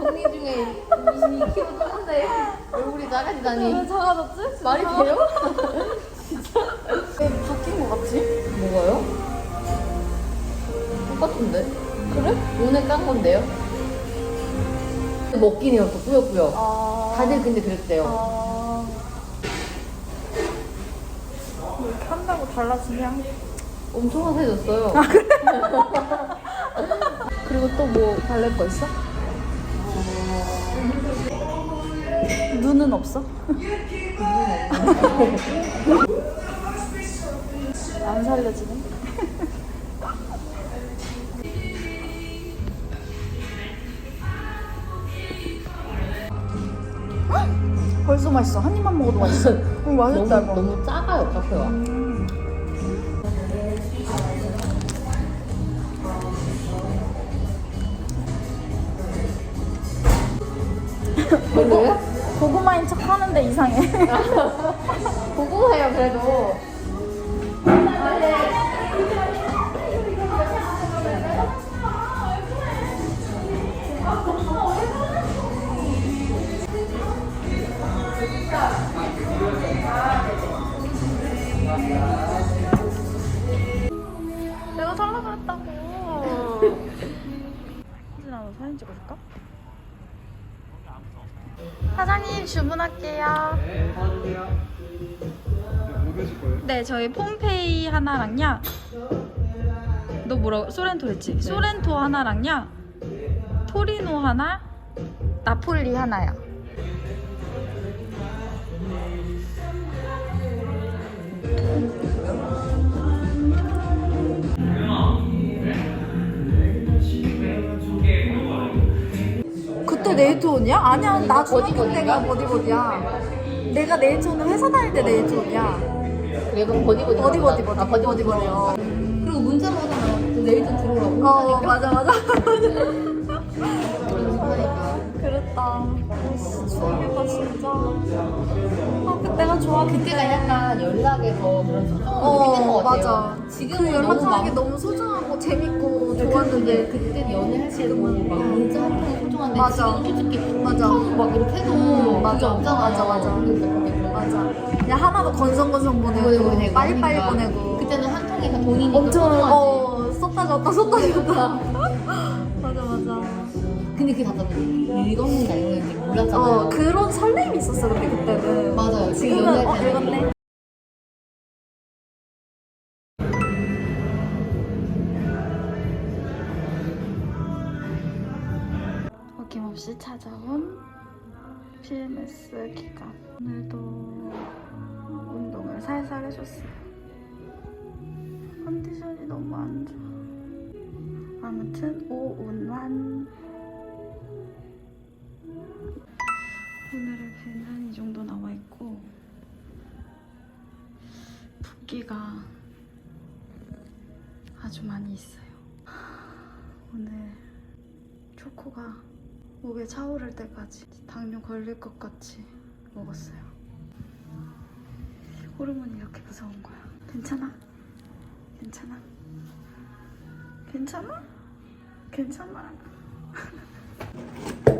언니 중에 22kg 쪘는데 얼굴이 작아지다니. 어, 작아졌지? 말이 돼요? 진짜? 왜 바뀐 거 같지? 뭐가요? 똑같은데. 그래? 오늘 깐 건데요? 먹긴 해요, 또 꾸역꾸역. 아. 다들 근데 그랬대요. 아. 뭐 한다고 달라지냐? 엄청 화해졌어요 아, 그리고 또 뭐 바를 거 있어? 눈은 없어? 안 살려지네. 헉! 벌써 맛있어. 한 입만 먹어도 맛있어. 응, 맛있다 너무, 이거. 너무 작아요, 카페가. 음. 별로예요? 고구마인 척 하는데 이상해. 고구마예요, 그래도. 내가 살라 그랬다고. 사진 찍어줄까? 사장님 주문할게요. 네, 저희 폼페이 하나랑요. 너 뭐라고? 소렌토 했지? 소렌토 하나랑요. 토리노 하나, 나폴리 하나요. 네이트온이야? 아니야, 나 중학교? 때가 버디버디야. 내가 네이트온을 회사 다닐 때 네이트온이야. 내가 버디버디. 버디 버디 버디 아, 버디 버디 버디 어. 그리고 문자로 하잖아. 내일 좀 들어오라고. 어 맞아 맞아 그러니까. 그랬다 씨, 추억이다 진짜 아 그때가 좋아 그때가 약간 연락에서 그런 소중함을 어것 같아요. 맞아 지금은 그 연락하는 게 너무 너무 소중하고 재밌고 근데 좋았는데 그때 연애할 때도 막 문자 한 통이 소중한데 맞아. 지금 솔직히 맞아. 막 이렇게 해도 음, 맞아 맞아. 없잖아 맞아, 맞아. 그러니까 맞아 그냥 하나도 건성건성 보내고 빨리빨리 하니까. 보내고 그때는 한 통에 다 돈이니까 엄청 소중하지. 어 썼다 줬다 썼다 줬다 근데 그게 다 읽었는다 이거는 몰랐잖아요. 어 그런 설렘이 있었어 근데 그때는. 맞아요. 지금 지금은 어 연애할 때는 읽었네. 어김없이 찾아온 PMS 기간 오늘도 운동을 살살 해줬어요. 컨디션이 너무 안 좋아. 아무튼 오운완 붓기가 아주 많이 있어요. 오늘 초코가 목에 차오를 때까지 당뇨 걸릴 것 같이 먹었어요. 호르몬이 이렇게 무서운 거야. 괜찮아? 괜찮아? 괜찮아? 괜찮아?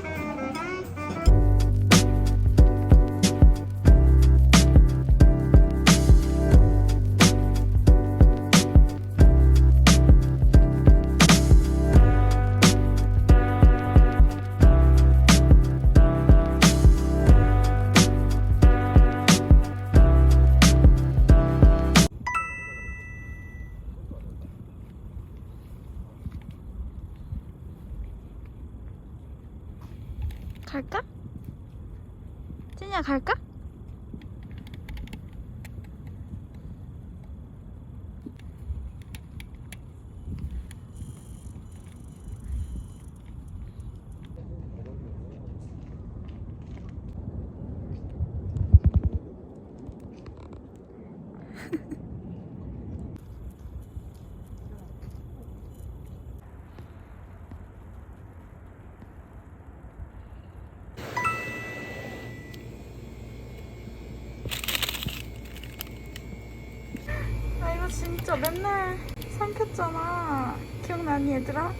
갈까? 찐이야 갈까? 아 이거 진짜 맨날 삼켰잖아. 기억나니 얘들아?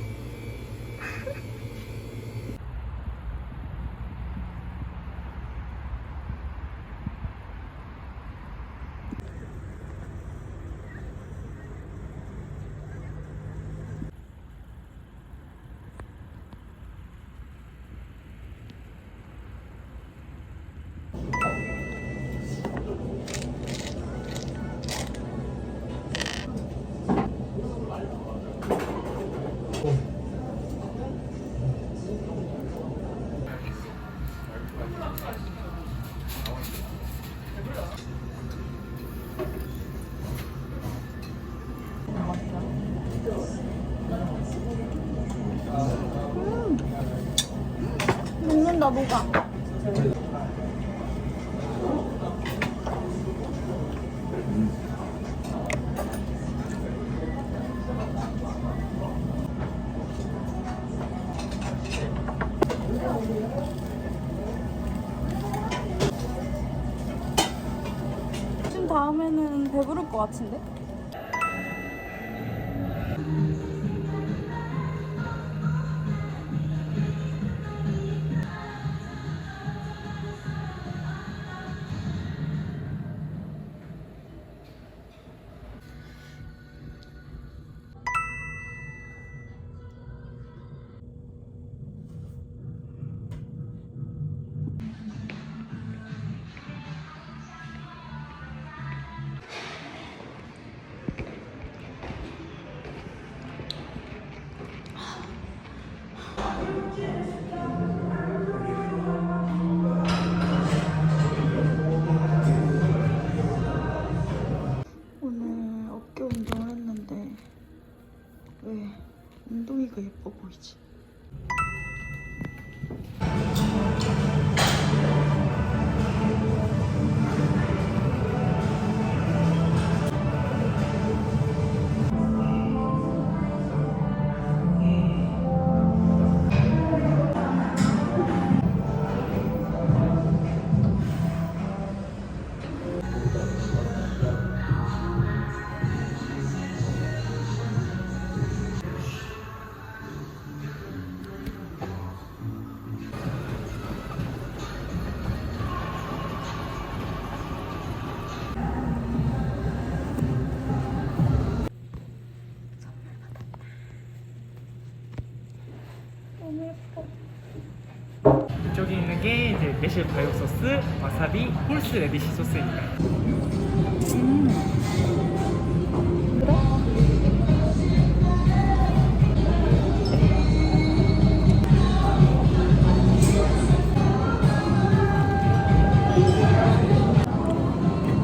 같은데? 매실 가요 소스, 와사비, 홀스 레디시 소스입니다.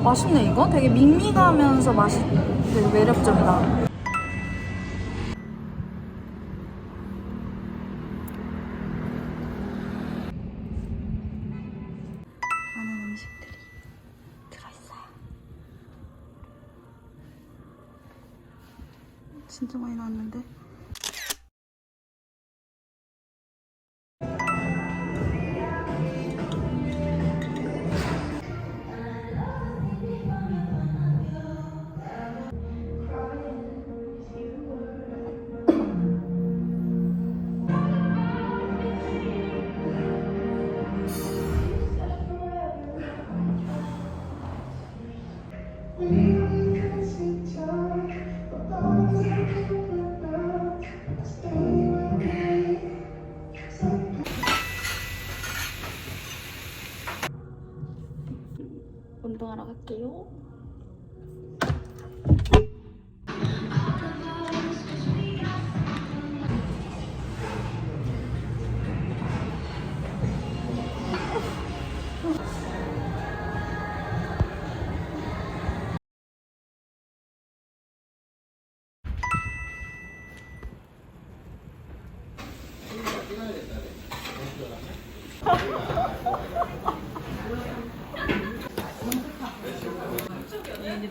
맛있네 이거? 되게 밍밍하면서 맛이 되게 매력적이다. 진짜 많이 나왔는데.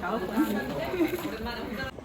Tahu.